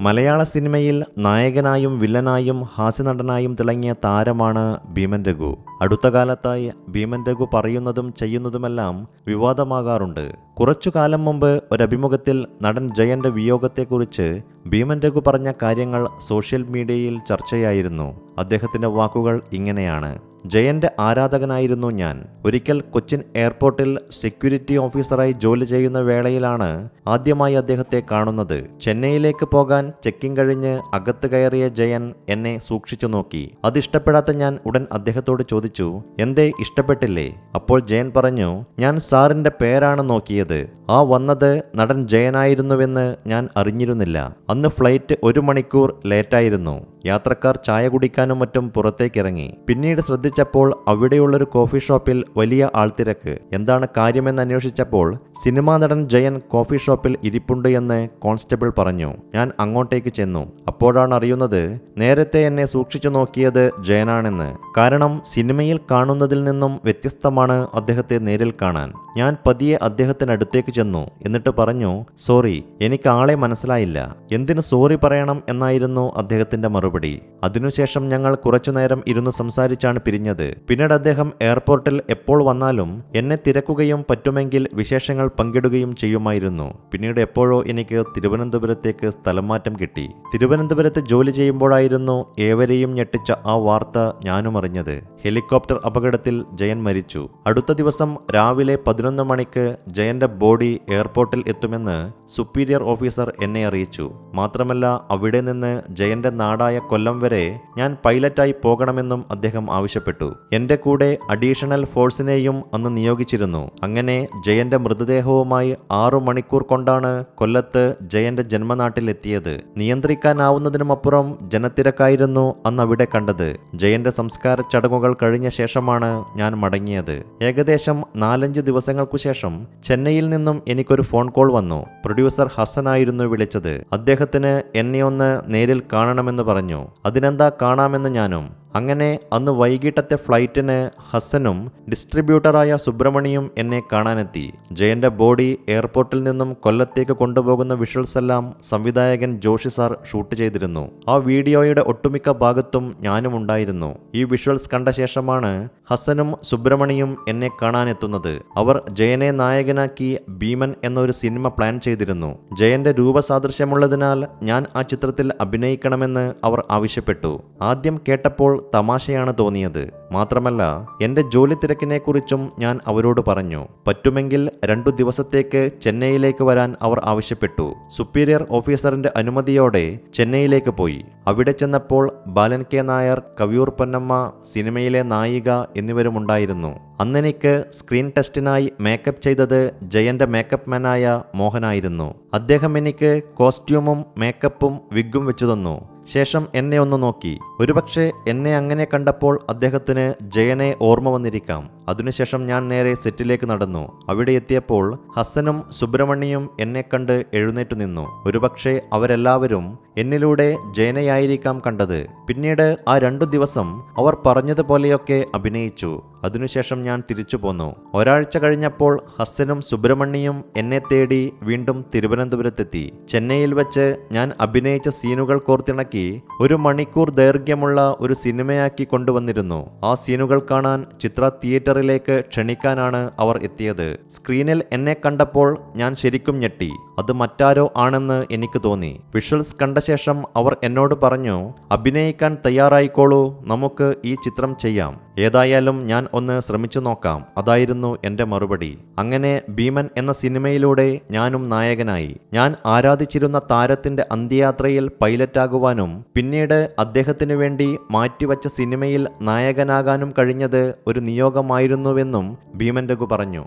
മലയാള സിനിമയിൽ നായകനായും വില്ലനായും ഹാസ്യനടനായും തിളങ്ങിയ താരമാണ് ഭീമൻ രഘു. അടുത്ത കാലത്തായി ഭീമൻ രഘു പറയുന്നതും ചെയ്യുന്നതുമെല്ലാം വിവാദമാകാറുണ്ട്. കുറച്ചു കാലം മുമ്പ് ഒരഭിമുഖത്തിൽ നടൻ ജയന്റെ വിയോഗത്തെക്കുറിച്ച് ഭീമൻ രഘു പറഞ്ഞ കാര്യങ്ങൾ സോഷ്യൽ മീഡിയയിൽ ചർച്ചയായിരുന്നു. അദ്ദേഹത്തിന്റെ വാക്കുകൾ ഇങ്ങനെയാണ്. ജയന്റെ ആരാധകനായിരുന്നു ഞാൻ. ഒരിക്കൽ കൊച്ചിൻ എയർപോർട്ടിൽ സെക്യൂരിറ്റി ഓഫീസറായി ജോലി ചെയ്യുന്ന വേളയിലാണ് ആദ്യമായി അദ്ദേഹത്തെ കാണുന്നത്. ചെന്നൈയിലേക്ക് പോകാൻ ചെക്കിംഗ് കഴിഞ്ഞ് അകത്ത് കയറിയ ജയൻ എന്നെ സൂക്ഷിച്ചു നോക്കി. അതിഷ്ടപ്പെടാത്ത ഞാൻ ഉടൻ അദ്ദേഹത്തോട് ചോദിച്ചു എന്തേ ഇഷ്ടപ്പെട്ടില്ലേ? അപ്പോൾ ജയൻ പറഞ്ഞു ഞാൻ സാറിന്റെ പേരാണ് നോക്കിയത്. ആ വന്നത് നടൻ ജയനായിരുന്നുവെന്ന് ഞാൻ അറിഞ്ഞിരുന്നില്ല. അന്ന് ഫ്ലൈറ്റ് ഒരു മണിക്കൂർ ലേറ്റായിരുന്നു. യാത്രക്കാർ ചായ കുടിക്കാനും മറ്റും പുറത്തേക്കിറങ്ങി. പിന്നീട് ശ്രദ്ധിച്ചപ്പോൾ അവിടെയുള്ളൊരു കോഫി ഷോപ്പിൽ വലിയ ആൾത്തിരക്ക്. എന്താണ് കാര്യമെന്ന് അന്വേഷിച്ചപ്പോൾ സിനിമാ നടൻ ജയൻ കോഫി ഷോപ്പിൽ ഇരിപ്പുണ്ട് എന്ന് കോൺസ്റ്റബിൾ പറഞ്ഞു. ഞാൻ അങ്ങോട്ടേക്ക് ചെന്നു. അപ്പോഴാണ് അറിയുന്നത് നേരത്തെ എന്നെ സൂക്ഷിച്ചു നോക്കിയത് ജയനാണെന്ന്. കാരണം സിനിമയിൽ കാണുന്നതിൽ നിന്നും വ്യത്യസ്തമാണ് അദ്ദേഹത്തെ നേരിൽ കാണാൻ. ഞാൻ പതിയെ അദ്ദേഹത്തിനടുത്തേക്ക് ചെന്നു. എന്നിട്ട് പറഞ്ഞു സോറി എനിക്ക് ആളെ മനസ്സിലായില്ല. എന്തിനു സോറി പറയണം എന്നായിരുന്നു അദ്ദേഹത്തിന്റെ മറുപടി. അതിനുശേഷം ഞങ്ങൾ കുറച്ചുനേരം ഇരുന്ന് സംസാരിച്ചാണ് പിരിഞ്ഞത്. പിന്നീട് അദ്ദേഹം എയർപോർട്ടിൽ എപ്പോൾ വന്നാലും എന്നെ തിരക്കുകയും പറ്റുമെങ്കിൽ വിശേഷങ്ങൾ പങ്കിടുകയും ചെയ്യുമായിരുന്നു. പിന്നീട് എപ്പോഴോ എനിക്ക് തിരുവനന്തപുരത്തേക്ക് സ്ഥലം മാറ്റം കിട്ടി. തിരുവനന്തപുരത്ത് ജോലി ചെയ്യുമ്പോഴായിരുന്നു ഏവരെയും ഞെട്ടിച്ച ആ വാർത്ത ഞാനും അറിഞ്ഞത്. ഹെലികോപ്റ്റർ അപകടത്തിൽ ജയൻ മരിച്ചു. അടുത്ത ദിവസം രാവിലെ പതിനൊന്ന് മണിക്ക് ജയന്റെ ബോഡി എയർപോർട്ടിൽ എത്തുമെന്ന് സുപ്പീരിയർ ഓഫീസർ എന്നെ അറിയിച്ചു. മാത്രമല്ല അവിടെ നിന്ന് ജയന്റെ നാടായ കൊല്ലം വരെ ഞാൻ പൈലറ്റായി പോകണമെന്നും അദ്ദേഹം ആവശ്യപ്പെട്ടു. എന്റെ കൂടെ അഡീഷണൽ ഫോഴ്സിനെയും അന്ന് നിയോഗിച്ചിരുന്നു. അങ്ങനെ ജയന്റെ മൃതദേഹവുമായി ആറു മണിക്കൂർ കൊണ്ടാണ് കൊല്ലത്ത് ജയന്റെ ജന്മനാട്ടിലെത്തിയത്. നിയന്ത്രിക്കാനാവുന്നതിനുമപ്പുറം ജനത്തിരക്കായിരുന്നു അന്ന് അവിടെ കണ്ടത്. ജയന്റെ സംസ്കാര ചടങ്ങുകൾ കഴിഞ്ഞ ശേഷമാണ് ഞാൻ മടങ്ങിയത്. ഏകദേശം നാലഞ്ച് ദിവസങ്ങൾക്കു ശേഷം ചെന്നൈയിൽ നിന്നും എനിക്കൊരു ഫോൺ കോൾ വന്നു. പ്രൊഡ്യൂസർ ഹസനായിരുന്നു വിളിച്ചത്. അദ്ദേഹത്തിന് എന്നെ ഒന്ന് നേരിൽ കാണണമെന്ന് പറഞ്ഞു. അതിനെന്താ കാണാമെന്ന് ഞാനും അങ്ങനെ അന്ന് വൈകിട്ടത്തെ ഫ്ലൈറ്റിന് ഹസനും ഡിസ്ട്രിബ്യൂട്ടറായ സുബ്രഹ്മണിയും എന്നെ കാണാനെത്തി. ജയന്റെ ബോഡി എയർപോർട്ടിൽ നിന്നും കൊല്ലത്തേക്ക് കൊണ്ടുപോകുന്ന വിഷ്വൽസ് എല്ലാം സംവിധായകൻ ജോഷി സാർ ഷൂട്ട് ചെയ്തിരുന്നു. ആ വീഡിയോയുടെ ഒട്ടുമിക്ക ഭാഗത്തും ഞാനും ഉണ്ടായിരുന്നു. ഈ വിഷ്വൽസ് കണ്ട ശേഷമാണ് ഹസനും സുബ്രഹ്മണിയും എന്നെ കാണാനെത്തുന്നത്. അവർ ജയനെ നായകനാക്കി ഭീമൻ എന്നൊരു സിനിമ പ്ലാൻ ചെയ്തിരുന്നു. ജയന്റെ രൂപസാദൃശ്യമുള്ളതിനാൽ ഞാൻ ആ ചിത്രത്തിൽ അഭിനയിക്കണമെന്ന് അവർ ആവശ്യപ്പെട്ടു. ആദ്യം കേട്ടപ്പോൾ തമാശയാണ് തോന്നിയത്. മാത്രമല്ല എന്റെ ജോലി തിരക്കിനെക്കുറിച്ചും ഞാൻ അവരോട് പറഞ്ഞു. പറ്റുമെങ്കിൽ രണ്ടു ദിവസത്തേക്ക് ചെന്നൈയിലേക്ക് വരാൻ അവർ ആവശ്യപ്പെട്ടു. സുപ്പീരിയർ ഓഫീസറിന്റെ അനുമതിയോടെ ചെന്നൈയിലേക്ക് പോയി. അവിടെ ചെന്നപ്പോൾ ബാലൻ കെ നായർ കവിയൂർ പൊന്നമ്മ സിനിമയിലെ നായിക എന്നിവരുമുണ്ടായിരുന്നു. അന്നെനിക്ക് സ്ക്രീൻ ടെസ്റ്റിനായി മേക്കപ്പ് ചെയ്തത് ജയന്റെ മേക്കപ്പ് മാനായ മോഹനായിരുന്നു. അദ്ദേഹം എനിക്ക് കോസ്റ്റ്യൂമും മേക്കപ്പും വിഗും വെച്ചു തന്നു ശേഷം എന്നെ ഒന്ന് നോക്കി. ഒരുപക്ഷെ എന്നെ അങ്ങനെ കണ്ടപ്പോൾ അദ്ദേഹത്തിന് ജയനെ ഓർമ്മ വന്നിരിക്കാം. അതിനുശേഷം ഞാൻ നേരെ സെറ്റിലേക്ക് നടന്നു. അവിടെ എത്തിയപ്പോൾ ഹസനും സുബ്രഹ്മണ്യയും എന്നെ കണ്ട് എഴുന്നേറ്റു നിന്നു. ഒരുപക്ഷെ അവരെല്ലാവരും എന്നിലൂടെ ജയനയായിരിക്കാം കണ്ടത്. പിന്നീട് ആ രണ്ടു ദിവസം അവർ പറഞ്ഞതുപോലെയൊക്കെ അഭിനയിച്ചു. അതിനുശേഷം ഞാൻ തിരിച്ചു പോന്നു. ഒരാഴ്ച കഴിഞ്ഞപ്പോൾ ഹസനും സുബ്രഹ്മണ്യയും എന്നെ തേടി വീണ്ടും തിരുവനന്തപുരത്തെത്തി. ചെന്നൈയിൽ വെച്ച് ഞാൻ അഭിനയിച്ച സീനുകൾ കോർത്തിണക്കി ഒരു മണിക്കൂർ ദൈർഘ്യമുള്ള ഒരു സിനിമയാക്കി കൊണ്ടുവന്നിരുന്നു. ആ സീനുകൾ കാണാൻ ചിത്ര തിയേറ്ററിലേക്ക് ക്ഷണിക്കാനാണ് അവർ എത്തിയത്. സ്ക്രീനിൽ എന്നെ കണ്ടപ്പോൾ ഞാൻ ശരിക്കും ഞെട്ടി. അത് മറ്റാരോ ആണെന്ന് എനിക്ക് തോന്നി. വിഷ്വൽസ് കണ്ട ശേഷം അവർ എന്നോട് പറഞ്ഞു അഭിനയിക്കാൻ തയ്യാറായിക്കോളൂ. നമുക്ക് ഈ ചിത്രം ചെയ്യാം. ഏതായാലും ഞാൻ ഒന്ന് ശ്രമിച്ചു നോക്കാം. അതായിരുന്നു എന്റെ മറുപടി. അങ്ങനെ ഭീമൻ എന്ന സിനിമയിലൂടെ ഞാനും നായകനായി. ഞാൻ ആരാധിച്ചിരുന്ന താരത്തിന്റെ അന്ത്യയാത്രയിൽ പൈലറ്റാകുവാനും പിന്നീട് അദ്ദേഹത്തിനു വേണ്ടി മാറ്റിവച്ച സിനിമയിൽ നായകനാകാനും കഴിഞ്ഞത് ഒരു നിയോഗമായിരുന്നുവെന്നും ഭീമൻ രഘു പറഞ്ഞു.